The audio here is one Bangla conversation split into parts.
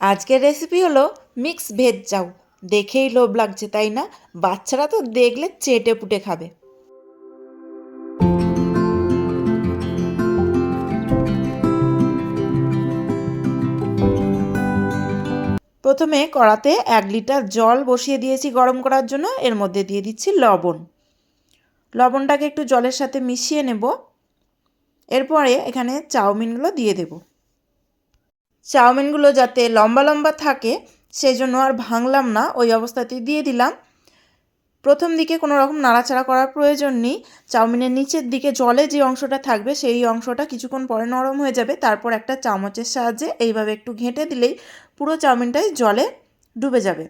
আজকের রেসিপি হলো মিক্স ভেজ চাউ দেখেই লোভ লাগছে, তাই না? বাচ্চারা তো দেখলে চেটে পুটে খাবে। প্রথমে কড়াতে এক লিটার জল বসিয়ে দিয়েছি গরম করার জন্য। এর মধ্যে দিয়ে দিচ্ছি লবণ। লবণটাকে একটু জলের সাথে মিশিয়ে নেব। এরপরে এখানে চাউমিনগুলো দিয়ে দেব। চাউমিনগুলো যাতে লম্বা লম্বা থাকে সেই জন্য আর ভাঙলাম না, ওই অবস্থাতেই দিয়ে দিলাম। প্রথম দিকে কোনো রকম নাড়াচাড়া করার প্রয়োজন নেই। চাউমিনের নিচের দিকে জলে যে অংশটা থাকবে, সেই অংশটা কিছুক্ষণ পরে নরম হয়ে যাবে। তারপর একটা চামচের সাহায্যে এইভাবে একটু ঘেঁটে দিলেই পুরো চাউমিনটাই জলে ডুবে যাবে।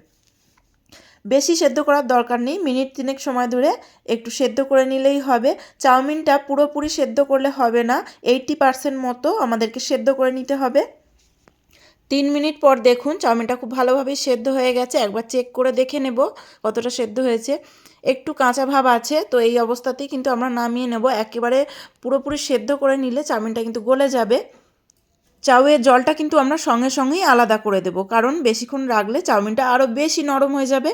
বেশি সেদ্ধ করার দরকার নেই, মিনিট তিনেক সময় ধরে একটু সেদ্ধ করে নিলেই হবে। চাউমিনটা পুরোপুরি সেদ্ধ করলে হবে না, এইটটি পারসেন্ট মতো আমাদেরকে সেদ্ধ করে নিতে হবে। তিন মিনিট পর দেখুন চাউমিনটা খুব ভালোভাবেই সেদ্ধ হয়ে গেছে। একবার চেক করে দেখে নেব কতটা সেদ্ধ হয়েছে। একটু কাঁচা ভাব আছে, তো এই অবস্থাতেই কিন্তু আমরা নামিয়ে নেব। একেবারে পুরোপুরি সেদ্ধ করে নিলে চাউমিনটা কিন্তু গলে যাবে। চাউয়ের জলটা কিন্তু আমরা সঙ্গে সঙ্গেই আলাদা করে দেব, কারণ বেশিক্ষণ রাখলে চাউমিনটা আরও বেশি নরম হয়ে যাবে।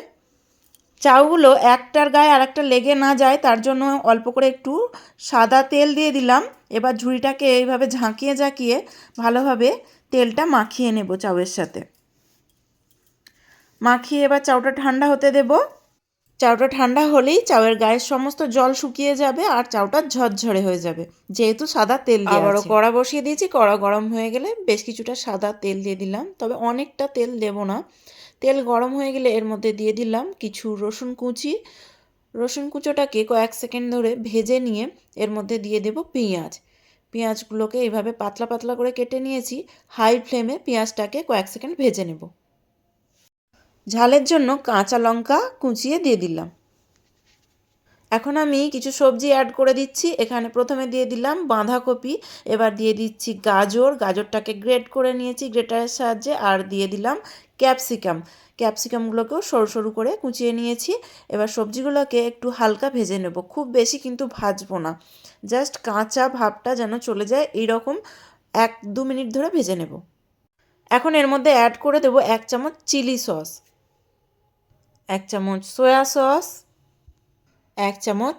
চাউগুলো একটার গায়ে আর একটা লেগে না যায়, তার জন্য অল্প করে একটু সাদা তেল দিয়ে দিলাম। এবার ঝুড়িটাকে এইভাবে ঝাঁকিয়ে ঝাঁকিয়ে ভালোভাবে তেলটা মাখিয়ে নেব চাউয়ের সাথে। মাখিয়ে এবার চাউটা ঠান্ডা হতে দেব। চাউটা ঠান্ডা হলেই চাউয়ের গায়ের সমস্ত জল শুকিয়ে যাবে আর চাউটা ঝরঝরে হয়ে যাবে। যেহেতু সাদা তেল দিয়ে আবারও কড়া বসিয়ে দিয়েছি কড়া গরম হয়ে গেলে বেশ কিছুটা সাদা তেল দিয়ে দিলাম। তবে অনেকটা তেল দেব না। তেল গরম হয়ে গেলে এর মধ্যে দিয়ে দিলাম কিছু রসুন কুচি। রসুন কুচোটাকে কয়েক সেকেন্ড ধরে ভেজে নিয়ে এর মধ্যে দিয়ে দেব পেঁয়াজ। পেঁয়াজগুলোকে এইভাবে পাতলা পাতলা করে কেটে নিয়েছি। হাই ফ্লেমে পেঁয়াজটাকে কয়েক সেকেন্ড ভেজে নেব। ঝালের জন্য কাঁচা লঙ্কা কুচিয়ে দিয়ে দিলাম। এখন আমি কিছু সবজি অ্যাড করে দিচ্ছি। এখানে প্রথমে দিয়ে দিলাম বাঁধাকপি, এবার দিয়ে দিচ্ছি গাজর। গাজরটাকে গ্রেট করে নিয়েছি গ্রেটারের সাহায্যে, আর দিয়ে দিলাম ক্যাপসিকাম ক্যাপসিকামগুলোকেও সরু সরু করে কুচিয়ে নিয়েছি। এবার সবজিগুলোকে একটু হালকা ভেজে নেব। খুব বেশি কিন্তু ভাজবো না। জাস্ট কাঁচা ভাবটা যেন চলে যায়, এইরকম এক দু মিনিট ধরে ভেজে নেব। এখন এর মধ্যে অ্যাড করে দেব এক চামচ চিলি সস এক চামচ সয়া সস এক চামচ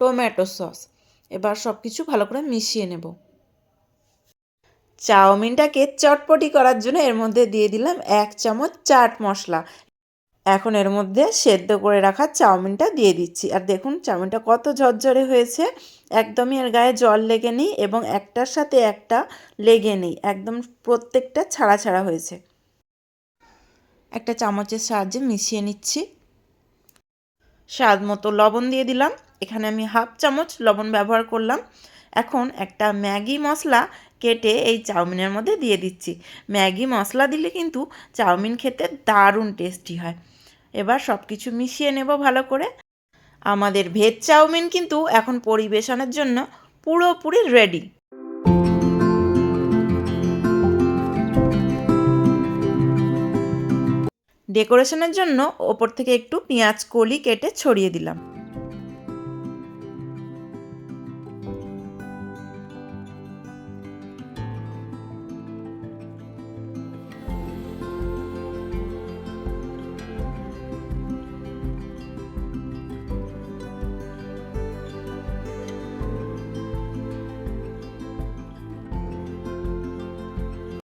টমেটো সস। এবার সব কিছু ভালো করে মিশিয়ে নেব। চাউমিনটাকে চটপটি করার জন্য এর মধ্যে দিয়ে দিলাম এক চামচ চাট মশলা। এখন এর মধ্যে সেদ্ধ করে রাখা চাউমিনটা দিয়ে দিচ্ছি। আর দেখুন, চাউমিনটা কত ঝরঝরে হয়েছে। একদমই এর গায়ে জল লেগে নেই এবং একটার সাথে একটা লেগে নেই। একদম প্রত্যেকটা ছাড়া ছাড়া হয়েছে। একটা চামচের সাহায্যে মিশিয়ে নিচ্ছি। স্বাদ মতো লবণ দিয়ে দিলাম। এখানে আমি হাফ চামচ লবণ ব্যবহার করলাম। এখন একটা ম্যাগি মশলা কেটে এই চাউমিনের মধ্যে দিয়ে দিচ্ছি। ম্যাগি মশলা দিলে কিন্তু চাউমিন খেতে দারুণ টেস্টি হয়। এবার সব কিছু মিশিয়ে নেব ভালো করে। আমাদের ভেজ চাউমিন কিন্তু এখন পরিবেশনের জন্য পুরোপুরি রেডি। ডেকোরেশনের জন্য ওপর থেকে একটু পেঁয়াজ কলি কেটে ছড়িয়ে দিলাম।